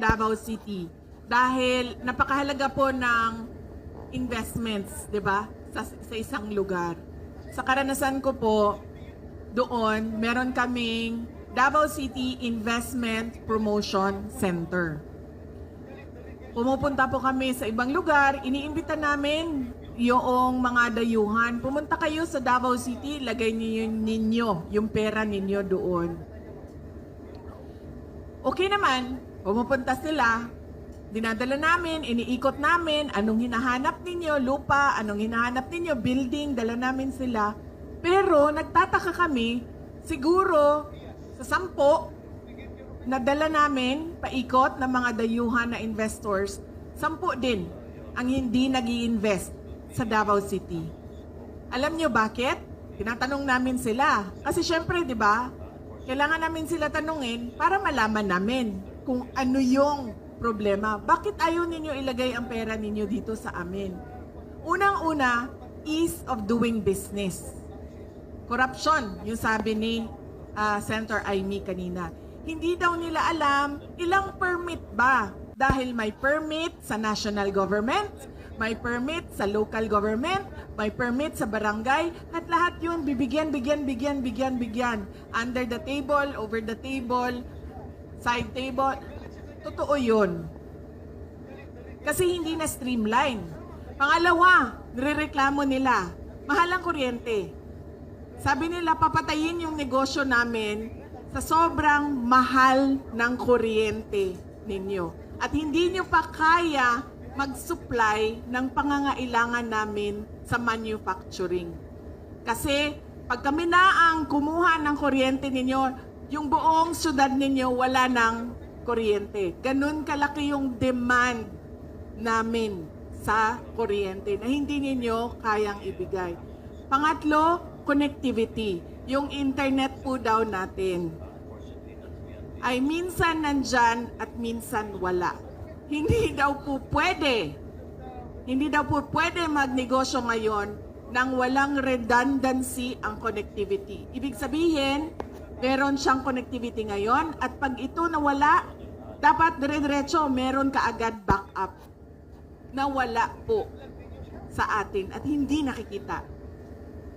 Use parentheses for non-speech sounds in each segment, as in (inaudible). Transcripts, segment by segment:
Davao City dahil napakahalaga po ng investments, 'di ba? Sa, sa isang lugar. Sa karanasan ko po doon, meron kaming Davao City Investment Promotion Center. Pumupunta po kami sa ibang lugar, iniimbita namin yung mga dayuhan. Pumunta kayo sa Davao City, lagay niyo ninyo yung pera ninyo doon. Okay naman, pumupunta sila, dinadala namin, iniikot namin, anong hinahanap ninyo, lupa, anong hinahanap ninyo, building, dala namin sila. Pero nagtataka kami, siguro sa sampo, nadala namin paikot ng mga dayuhan na investors, sampu din ang hindi nag invest sa Davao City. Alam nyo bakit? Tinatanong namin sila. Kasi syempre, di ba, kailangan namin sila tanungin para malaman namin kung ano yung problema. Bakit ayaw ninyo ilagay ang pera ninyo dito sa amin? Unang-una, ease of doing business. Corruption, yung sabi ni ah, Senator Aimee kanina. Hindi daw nila alam ilang permit ba dahil may permit sa national government, may permit sa local government, may permit sa barangay, at lahat yun bibigyan, bigyan, bigyan, bigyan, bigyan. Under the table, over the table, side table. Totoo yun. Kasi hindi na streamline. Pangalawa, nirereklamo nila, mahal ang kuryente. Sabi nila, papatayin yung negosyo namin sa sobrang mahal ng kuryente ninyo. At hindi nyo pa kaya mag-supply ng pangangailangan namin sa manufacturing. Kasi pag kami na ang kumuha ng kuryente ninyo, yung buong syudad ninyo wala ng kuryente. Ganun kalaki yung demand namin sa kuryente na hindi ninyo kayang ibigay. Pangatlo, connectivity. Yung internet po daw natin ay minsan nandyan at minsan wala. Hindi daw po pwede. Hindi daw po pwede magnegosyo ngayon nang walang redundancy ang connectivity. Ibig sabihin, meron siyang connectivity ngayon at pag ito nawala, dapat dire-diretso meron ka agad backup na wala po sa atin at hindi nakikita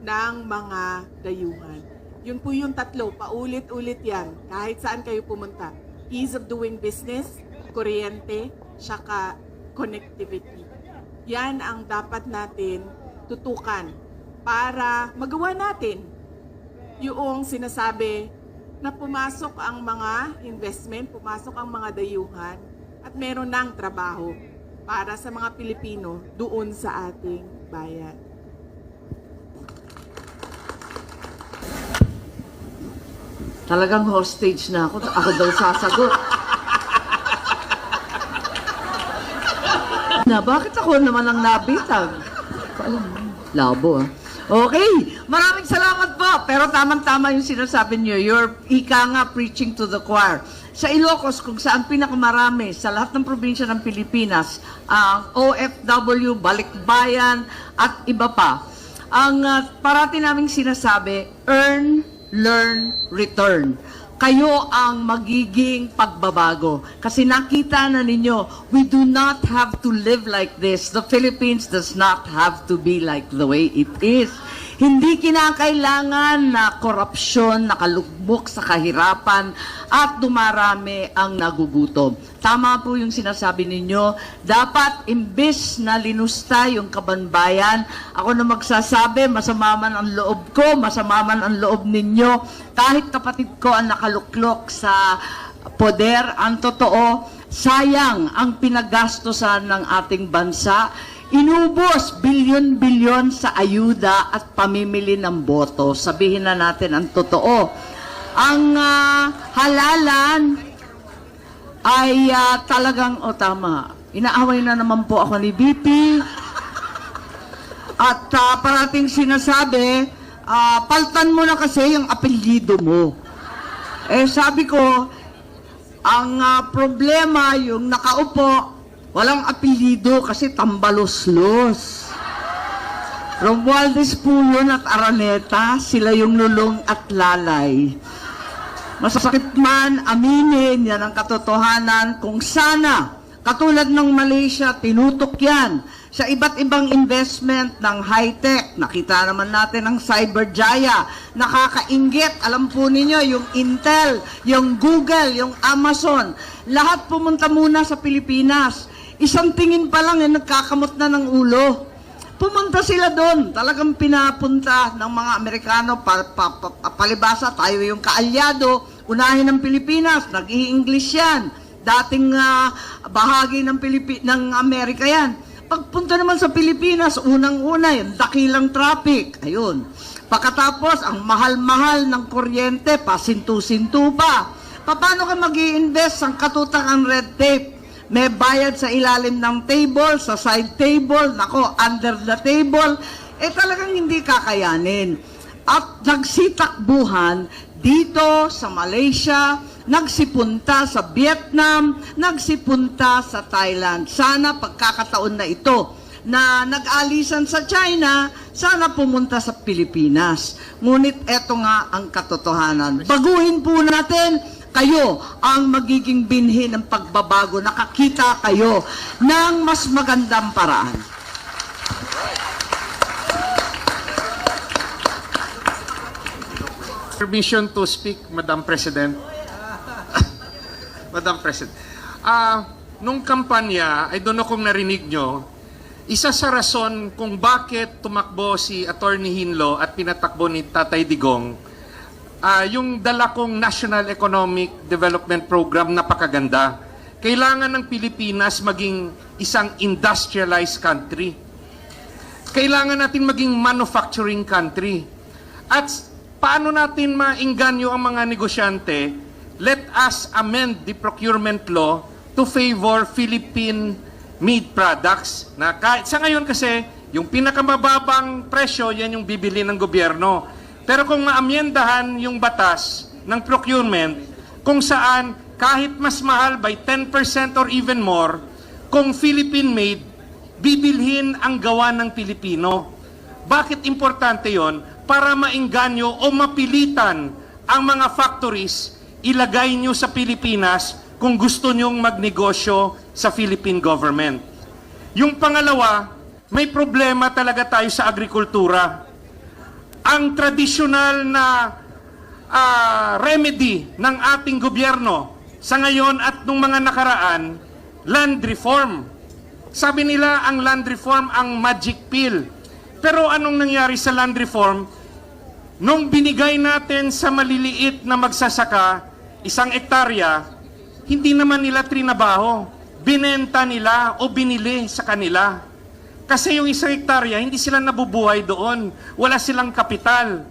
ng mga dayuhan. Yun po yung tatlo, paulit-ulit yan, kahit saan kayo pumunta. Ease of doing business, kuryente, saka connectivity. Yan ang dapat natin tutukan para magawa natin yung sinasabi na pumasok ang mga investment, pumasok ang mga dayuhan at meron ng trabaho para sa mga Pilipino doon sa ating bayan. Talagang hostage na ako. Ako daw sasagot. na, bakit ako naman ang nabitag? Labo ah. Okay, maraming salamat po. Pero tamang-tama yung sinasabi niyo. You're ika nga preaching to the choir. Sa Ilocos, kung saan pinakamarami sa lahat ng probinsya ng Pilipinas, ang OFW, Balikbayan, at iba pa. Ang ah, parati naming sinasabi, earn, learn, return. Kayo ang magiging pagbabago. Kasi nakita na ninyo, we do not have to live like this. The Philippines does not have to be like the way it is. Hindi kinakailangan na korupsyon, nakalugmok sa kahirapan, at dumarami ang nagugutom. Tama po yung sinasabi ninyo, dapat imbis na linusta yung kabanbayan, ako na magsasabi, masama man ang loob ko, masama man ang loob ninyo, kahit kapatid ko ang nakaluklok sa poder, ang totoo, sayang ang pinagastosan ng ating bansa, Inubos bilyon-bilyon sa ayuda at pamimili ng boto. Sabihin na natin ang totoo. Ang ah, halalan ay ah, talagang, o tama, inaaway na naman po ako ni BP. At ah, parating sinasabi, ah, paltan mo na kasi yung apelyido mo. Eh sabi ko, ang ah, problema yung nakaupo, walang apelyido kasi tambalos-los. Romualdez Puyon at Araneta, sila yung lulong at lalay. Masasakit man aminin yan ang katotohanan kung sana katulad ng Malaysia tinutok yan sa iba't ibang investment ng high-tech. Nakita naman natin ang Cyberjaya. Nakakaingit. Alam po ninyo, yung Intel, yung Google, yung Amazon. Lahat pumunta muna sa Pilipinas. Isang tingin pa lang, eh, nagkakamot na ng ulo. Pumunta sila doon. Talagang pinapunta ng mga Amerikano, pa, pa, pa- palibasa, tayo yung kaalyado, unahin ng Pilipinas, nag-i-English yan. Dating ah, bahagi ng, Pilipi- ng Amerika yan. Pagpunta naman sa Pilipinas, unang-una yun, dakilang traffic. Ayun. Pagkatapos, ang mahal-mahal ng kuryente, pasintu-sintu pa. Paano ka mag invest ang katutang ang red tape? May bayad sa ilalim ng table, sa side table, nako, under the table, eh talagang hindi kakayanin. At nagsitakbuhan dito sa Malaysia, nagsipunta sa Vietnam, nagsipunta sa Thailand. Sana pagkakataon na ito na nag-alisan sa China, sana pumunta sa Pilipinas. Ngunit eto nga ang katotohanan. Baguhin po natin kayo ang magiging binhi ng pagbabago. Nakakita kayo ng mas magandang paraan. Permission to speak, Madam President. (laughs) Madam President. Ah, nung kampanya, I don't know kung narinig nyo, isa sa rason kung bakit tumakbo si Attorney Hinlo at pinatakbo ni Tatay Digong, ah, yung dala kong National Economic Development Program napakaganda. Kailangan ng Pilipinas maging isang industrialized country kailangan natin maging manufacturing country. At paano natin maingganyo ang mga negosyante? Let us amend the procurement law to favor Philippine made products. Na kahit sa ngayon kasi, yung pinakamababang presyo, yan yung bibili ng gobyerno. Pero kung maamyendahan yung batas ng procurement, kung saan kahit mas mahal by 10% or even more, kung Philippine made, bibilhin ang gawa ng Pilipino. Bakit importante yon? Para maingganyo o mapilitan ang mga factories, ilagay nyo sa Pilipinas kung gusto nyong magnegosyo sa Philippine government. Yung pangalawa, may problema talaga tayo sa agrikultura. Ang tradisyonal na ah, remedy ng ating gobyerno sa ngayon at nung mga nakaraan, land reform. Sabi nila ang land reform ang magic pill. Pero anong nangyari sa land reform? Nung binigay natin sa maliliit na magsasaka isang ektarya, hindi naman nila trinabaho. Binenta nila o binili sa kanila. Kasi yung isang hektarya, hindi sila nabubuhay doon. Wala silang kapital.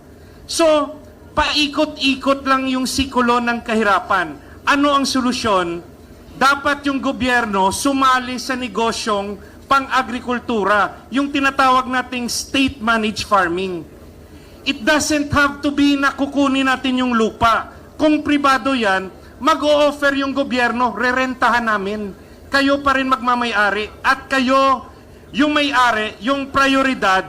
So, paikot-ikot lang yung sikulo ng kahirapan. Ano ang solusyon? Dapat yung gobyerno sumali sa negosyong pang-agrikultura, yung tinatawag nating state-managed farming. It doesn't have to be na kukunin natin yung lupa. Kung pribado yan, mag-o-offer yung gobyerno, rerentahan namin. Kayo pa rin magmamayari at kayo yung may-ari, yung prioridad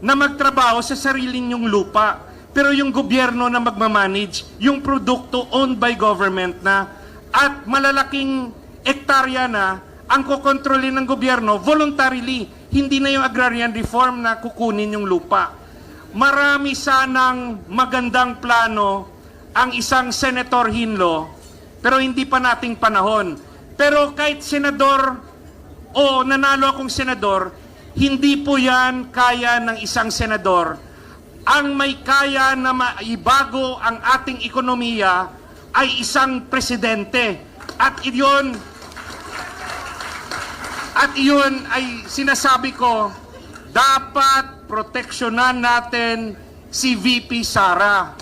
na magtrabaho sa sariling yung lupa. Pero yung gobyerno na magmamanage, yung produkto owned by government na at malalaking ektarya na ang kokontrolin ng gobyerno voluntarily. Hindi na yung agrarian reform na kukunin yung lupa. Marami sanang magandang plano ang isang Senator Hinlo, pero hindi pa nating panahon. Pero kahit senador o nanalo akong senador, hindi po yan kaya ng isang senador. Ang may kaya na maibago ang ating ekonomiya ay isang presidente. At iyon, at iyon ay sinasabi ko, dapat proteksyonan natin si VP Sara.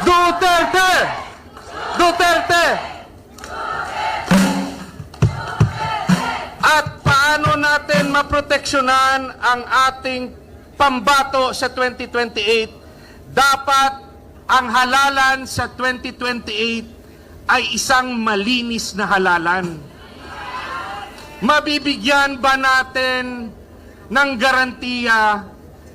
Duterte! Duterte! At paano natin maproteksyonan ang ating pambato sa 2028? Dapat ang halalan sa 2028 ay isang malinis na halalan. Mabibigyan ba natin ng garantiya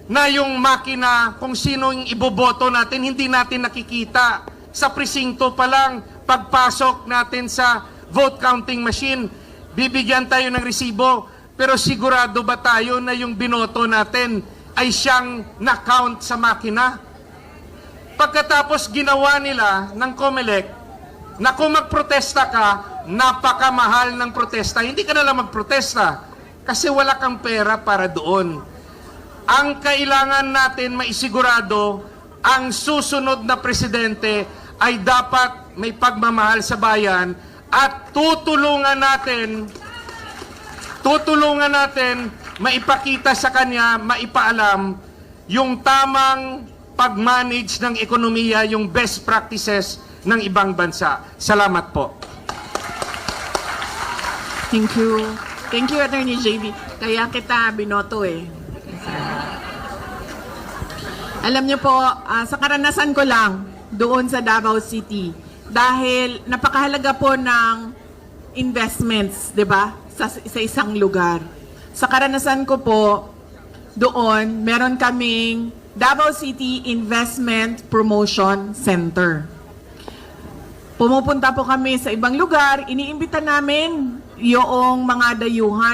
na yung makina kung sino yung iboboto natin, hindi natin nakikita. Sa presinto pa lang, pagpasok natin sa vote counting machine, bibigyan tayo ng resibo, pero sigurado ba tayo na yung binoto natin ay siyang na-count sa makina? Pagkatapos ginawa nila ng COMELEC na kung magprotesta ka, napakamahal ng protesta. Hindi ka na lang magprotesta kasi wala kang pera para doon. Ang kailangan natin maisigurado, ang susunod na presidente ay dapat may pagmamahal sa bayan at tutulungan natin tutulungan natin maipakita sa kanya, maipaalam yung tamang pag-manage ng ekonomiya, yung best practices ng ibang bansa. Salamat po. Thank you. Thank you, Attorney JB. Kaya kita binoto eh. Alam niyo po, ah, sa karanasan ko lang doon sa Davao City, dahil napakahalaga po ng investments, 'di ba? Sa, sa isang lugar. Sa karanasan ko po, doon meron kaming Davao City Investment Promotion Center. Pumupunta po kami sa ibang lugar, iniimbita namin yung mga dayuhan